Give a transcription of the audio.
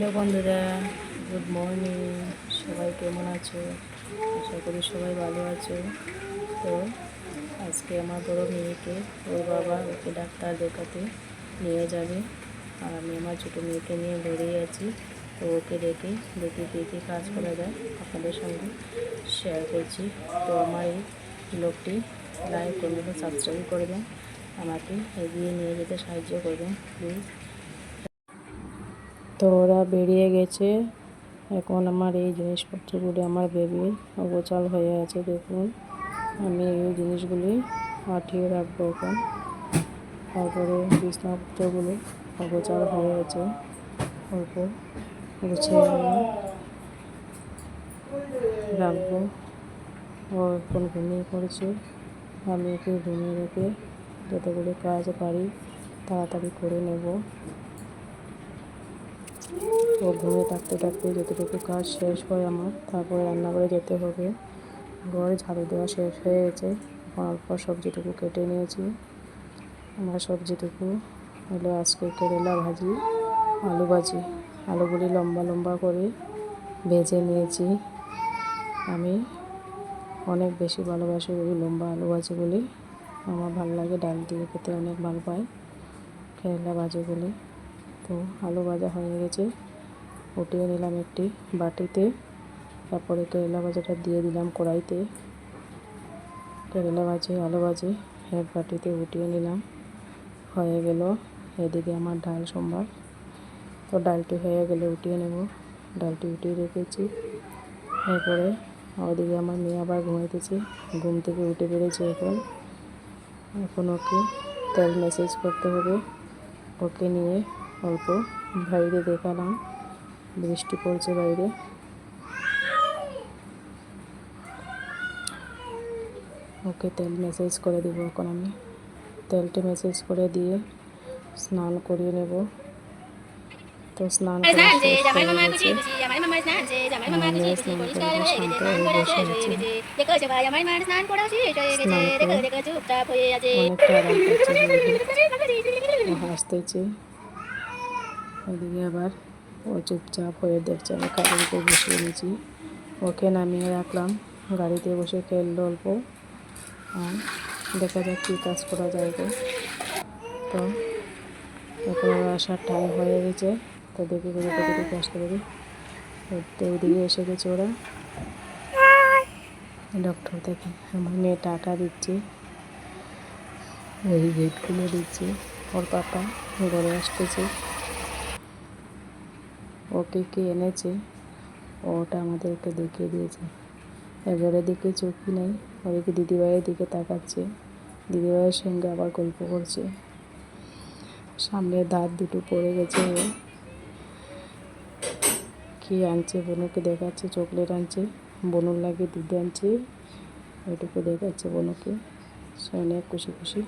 Hello বন্ধুরা, good morning. সবাই কেমন আছো? আশা করি সবাই ভালো আছো। তো আজকে আমার বড় মেয়েকে ওর বাবা ওকে ডাক্তার দেখাতে নিয়ে যাবে। আর আমি আমার ছোটো মেয়েকে নিয়ে বেরিয়ে আছি। তো ওকে ডেকে দেখি কী কী কাজ করা যায় আপনাদের সঙ্গে শেয়ার করছি। তো আমার এই ব্লগটি লাইক করবেন সাবস্ক্রাইব করবেন আমাকে এগিয়ে নিয়ে যেতে সাহায্য করবেন প্লিজ তো ওরা বেরিয়ে গেছে। এখন আমার এই জিনিসপত্রগুলি আমার বেবির অগোচাল হয়ে আছে, দেখুন। আমি এই জিনিসগুলি আঠিয়ে রাখব এখন। তারপরে বিছনাপত্রগুলো অগোচাল হয়ে আছে অল্প গুছিয়ে আমি রাখব। ও এখন ঘুমিয়ে পড়েছে। আমি ওকে ঘুমিয়ে রেখে যতগুলো কাজ পারি তাড়াতাড়ি করে নেব। ও ঘুমিয়ে থাকতে থাকতে যতটুকু কাজ শেষ হয় আমার, তারপরে রান্নাঘরে যেতে হবে। ঘর ঝাড়ু দেওয়া শেষ হয়ে গেছে। অল্প সবজিটুকু কেটে নিয়েছি। আমার সবজিটুকু হলো আজকে কেরেলা ভাজি, আলু ভাজি। আলুগুলি লম্বা লম্বা করে ভেজে নিয়েছি। আমি অনেক বেশি ভালোবাসি ওই লম্বা আলু ভাজিগুলি। আমার ভালো লাগে ডাল দিয়ে খেতে, অনেক ভালো পাই কেরেলা ভাজিগুলি। তো আলু ভাজা হয়ে গেছে। উঠিয়ে নিলাম একটি বাটিতে। তারপরে কেরেলা ভাজাটা দিয়ে দিলাম কড়াইতে। কেরেলা ভাজি, আলু ভাজি, এক বাটিতে উঠিয়ে নিলাম। হয়ে গেল এদিকে আমার ডাল সোমবার তো ডালটি হয়ে গেলে উঠিয়ে নেব। ডালটি উঠিয়ে রেখেছি। এরপরে ওদিকে আমার মেয়ে আবার ঘুমাইতেছে। ঘুম থেকে উঠে পেরেছে এখন। এখন ওকে তেল মেসেজ করতে হবে। ওকে নিয়ে অল্প বাইরে দেখালাম বৃষ্টি পড়ছে বাইরে ওকে তেল মেসেজ করে দেব এখন আমি তেলটা মেসেজ করে দিয়ে স্নান করিয়ে নেব তো স্নান করে হয়ে হয়ে হয়ে। হয়ে হয়ে হয়ে অনেকটা আরাম করছে হাসতেছে ওদিকে আবার ও চুপচাপ হয়ে দেখছে আমি কাজের উপর বসিয়ে নিয়েছি ওকে নামিয়ে রাখলাম। গাড়িতে বসে খেললো অল্প। আর দেখা যাক কী কাজ করা যায় তো। এখন আসার টাইম হয়ে গেছে। তো দেখে করে কতটুকু আসতে পারি তো ওইদিকে এসে গেছে ওরা। ডক্টর থেকে আমার মেয়ে টাটা দিচ্ছে। ওই গেট খুলে দিচ্ছে। ওর পাপা ঘরে আসতেছে। ওকে কে এনেছে। ওটা আমাদেরকে দেখিয়ে দিয়েছে। এবারে দিকে চোখই নেই। ওদিকে দিদিভাইয়ের দিকে তাকাচ্ছে। দিদিভাইয়ের সঙ্গে আবার গল্প করছে। সামনে দাঁত দুটো পড়ে গেছে। ও কি আনছে? বনুকে দেখাচ্ছে, চকলেট আনছে, বনুর লাগে দুধ আনছে। ওইটুকু দেখাচ্ছে বনুকে। সে অনেক খুশি খুশি।